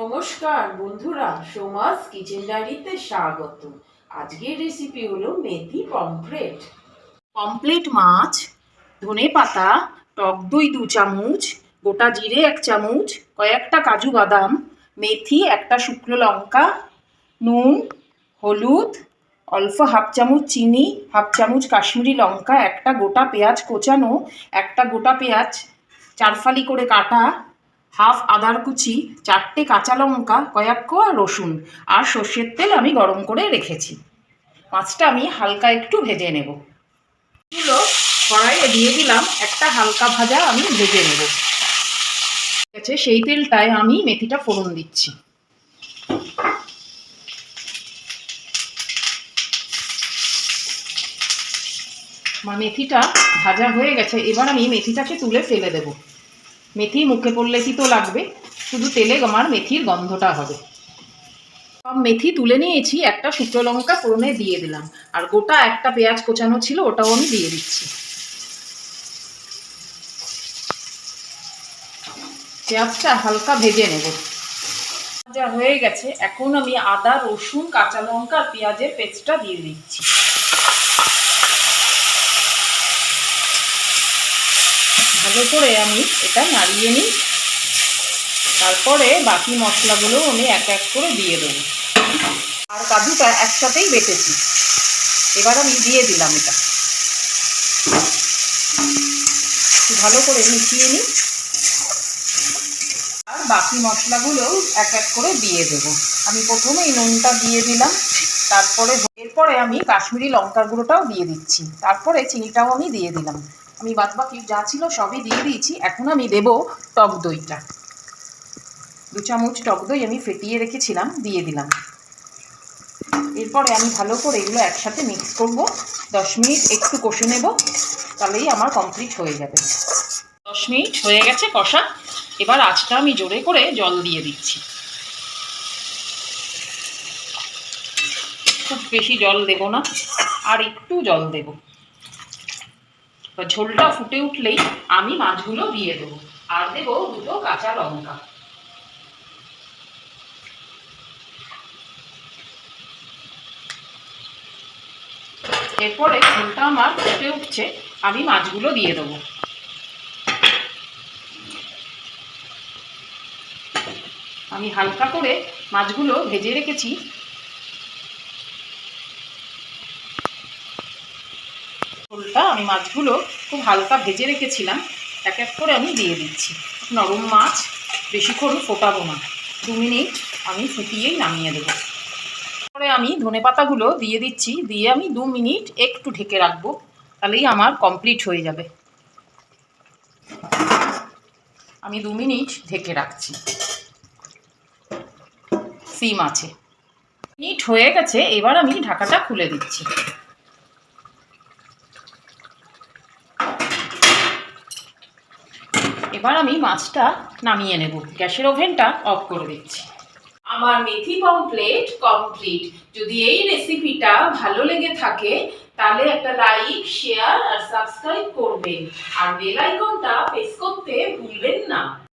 নমস্কার বন্ধুরা, সোমাস কিচেন ডায়েরিতে স্বাগত আজকের রেসিপি হলো মেথি পমফ্রেট পমফ্রেট মাছ, ধনে পাতা, টক দই দু চামচ, গোটা জিরে এক চামচ, কয়েকটা কাজু বাদাম, মেথি একটা শুকনো লঙ্কা, নুন, হলুদ, অল্প হাফ চামচ চিনি, হাফ চামচ কাশ্মীরি লঙ্কা, একটা গোটা পেঁয়াজ কোচানো, একটা গোটা পেঁয়াজ চারফালি করে কাটা হাফ আদার কুচি, চারটে কাঁচা লঙ্কা, কয়েক কোয়া রসুন আর সর্ষের তেল আমি গরম করে রেখেছি। মাছটা আমি হালকা একটু ভেজে নেব। এগুলো কড়াইয়ে দিয়ে দিলাম, একটা হালকা ভাজা আমি ভেজে নেব। ঠিক আছে, সেই তেলটায় আমি মেথিটা ফোড়ন দিচ্ছি। মেথিটা ভাজা হয়ে গেছে, এবার আমি মেথিটাকে তুলে ফেলে দেব। মেথি মুখে পড়লে কি তো লাগবে? শুধু তেলে আমার মেথির গন্ধটা হবে। সব মেথি তুলে নিয়েছি, একটা শুকনো লঙ্কা ফোড়নে দিয়ে দিলাম। আর গোটা একটা পেঁয়াজ কোচানো ছিল, ওটাও আমি দিয়ে দিচ্ছি। পেঁয়াজটা হালকা ভেজে নেব। ভাজা হয়ে গেছে, এখন আমি আদা, রসুন, কাঁচা লঙ্কা আর পেঁয়াজের পেস্টটা দিয়ে দিচ্ছি। ভালো করে আমি এটা নাড়িয়ে নিই। তারপরে বাকি মশলাগুলো আমি এক এক করে দিয়ে দেবো। আর কাজুটা একসাথেই বেটেছি। এবার আমি দিয়ে দিলাম এটা। ভালো করে মিশিয়ে নিই। আর বাকি মশলাগুলোও এক এক করে দিয়ে দেবো। আমি প্রথমেই নুনটা দিয়ে দিলাম। তারপরে এরপরে আমি কাশ্মীরি লঙ্কার গুঁড়োটাও দিয়ে দিচ্ছি। তারপরে চিনিটাও আমি দিয়ে দিলাম। আমি বাদ বাকি যা ছিল সবই দিয়ে দিয়েছি, এখন আমি দেব টক দইটা। দু চামচ টক দই আমি ফেটিয়ে রেখেছিলাম, দিয়ে দিলাম। এরপরে আমি ভালো করে এগুলো একসাথে মিক্স করব। দশ মিনিট একটু কষে নেব, তাহলেই আমার কমপ্লিট হয়ে যাবে। দশ মিনিট হয়ে গেছে কষা। এবার আজটা আমি জোরে করে জল দিয়ে দিচ্ছি। খুব বেশি জল দেব না, আর একটু জল দেব। ঝোলটা ফুটে উঠলেই আমি মাছগুলো দিয়ে দেবো। আর দেবো দুটো কাঁচা লঙ্কা। এরপরে ঝোলটা আমার ফুটে উঠছে, আমি মাছগুলো দিয়ে দেবো। আমি হালকা করে মাছগুলো ভেজে রেখেছি। ঝোলটা আমি মাছগুলো খুব হালকা ভেজে রেখেছিলাম। এক এক করে আমি দিয়ে দিচ্ছি। নরম মাছ বেশিক্ষণ ফোটাবো না। দু মিনিট আমি ফুটিয়েই নামিয়ে দেবো। পরে আমি ধনে পাতাগুলো দিয়ে দিচ্ছি। দিয়ে আমি দু মিনিট একটু ঢেকে রাখব। তাহলেই আমার কমপ্লিট হয়ে যাবে। আমি দু মিনিট ঢেকে রাখছি। সিম আছে। মিনিট হয়ে গেছে। এবার আমি ঢাকাটা খুলে দিচ্ছি। এবার আমি মাছটা নামিয়ে নেব। গ্যাসের ওভেনটা অফ করে দিচ্ছি। আমার মেথি পমপ্লেট কমপ্লিট। যদি এই রেসিপিটা ভালো লেগে থাকে, তাহলে একটা লাইক, শেয়ার আর সাবস্ক্রাইব করবেন। আর বেল আইকনটা প্রেস করতে ভুলবেন না।